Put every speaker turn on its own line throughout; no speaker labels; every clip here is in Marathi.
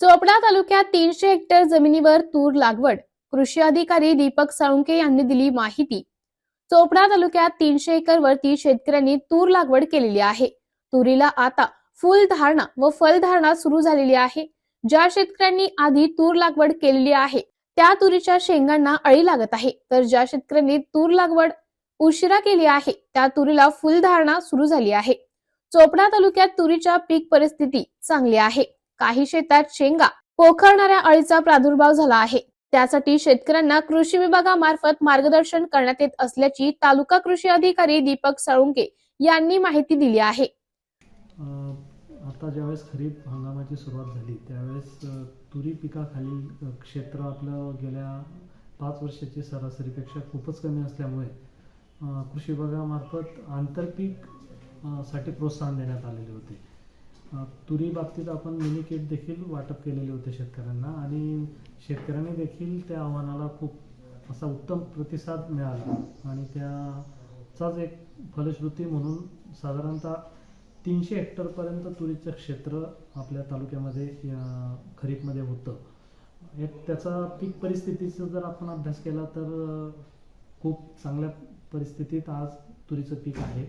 चोपडा तालुक्यात तीनशे हेक्टर जमिनीवर तूर लागवड. कृषी अधिकारी दीपक साळुंके यांनी दिली माहिती. चोपडा तालुक्यात तीनशे एकर वरती शेतकऱ्यांनी तूर लागवड केलेली आहे. तुरीला आता फुलधारणा व फलधारणा सुरू झालेली आहे. ज्या शेतकऱ्यांनी आधी तूर लागवड केलेली आहे त्या तुरीच्या शेंगांना अळी लागत आहे. तर ज्या शेतकऱ्यांनी तूर लागवड उशिरा केली आहे त्या तुरीला फुलधारणा सुरू झाली आहे. चोपडा तालुक्यात तुरीच्या पीक परिस्थिती चांगली आहे. काही शेतात शेंगा पोखरणाऱ्या अळीचा प्रादुर्भाव झाला आहे. त्यासाठी शेतकऱ्यांना कृषी विभागामार्फत मार्गदर्शन करण्यात येत असल्याची तालुका कृषी अधिकारी दीपक साळुंके यांनी माहिती दिली आहे.
आता ज्यावेळेस खरीप हंगामाची सुरुवात झाली त्यावेळेस तुरी पिकाखालील क्षेत्र आपलं गेल्या पाच वर्षाची सरासरीपेक्षा खूपच कमी असल्यामुळे कृषी विभागामार्फत आंतरपीकसाठी प्रोत्साहन देण्यात आलेले होते. तुरी बाबतीत आपण मिनी किट देखील वाटप केलेले होते शेतकऱ्यांना आणि शेतकऱ्यांनी देखील त्या आव्हानाला खूप असा उत्तम प्रतिसाद मिळाला. आणि त्याचाच एक फलश्रुती म्हणून साधारणतः तीनशे हेक्टरपर्यंत तुरीचं क्षेत्र आपल्या तालुक्यामध्ये खरीपमध्ये होतं. एक त्याचा पीक परिस्थितीचा जर आपण अभ्यास केला तर खूप चांगल्या परिस्थितीत आज तुरीचं पीक आहे.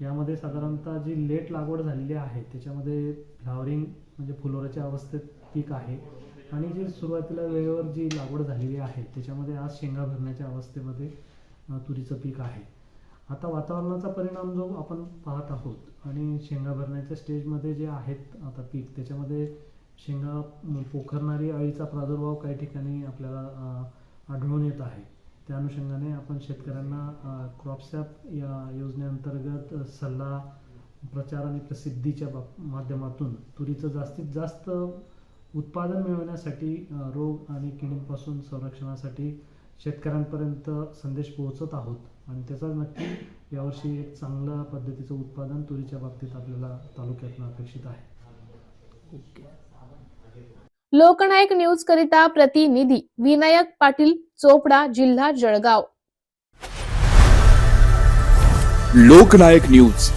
यामध्ये साधारणतः जी लेट लागवड झालेली आहे त्याच्यामध्ये फ्लावरिंग म्हणजे फुलोराच्या अवस्थेत पीक आहे आणि जी सुरुवातीला वेळेवर जी लागवड झालेली आहे त्याच्यामध्ये आज शेंगा भरण्याच्या अवस्थेमध्ये तुरीचं पीक आहे. आता वातावरणाचा परिणाम जो आपण पाहत आहोत आणि शेंगा भरण्याच्या स्टेजमध्ये जे आहेत आता पीक त्याच्यामध्ये शेंगा पोखरणारी अळीचा प्रादुर्भाव काही ठिकाणी आपल्याला आढळून येत आहे. त्या अनुषंगाने आपण शेतकऱ्यांना क्रॉपसॅप या योजनेअंतर्गत सल्ला प्रचार आणि प्रसिद्धीच्या बाब माध्यमातून तुरीचं जास्तीत जास्त उत्पादन मिळवण्यासाठी रोग आणि किडींपासून संरक्षणासाठी शेतकऱ्यांपर्यंत संदेश पोहोचत आहोत. आणि त्याचा नक्की यावर्षी एक चांगल्या पद्धतीचं उत्पादन तुरीच्या बाबतीत आपल्याला तालुक्यातनं अपेक्षित आहे.
लोकनायक न्यूज करिता प्रतिनिधी विनायक पाटील चोपडा जिल्हा जळगाव.
लोकनायक न्यूज.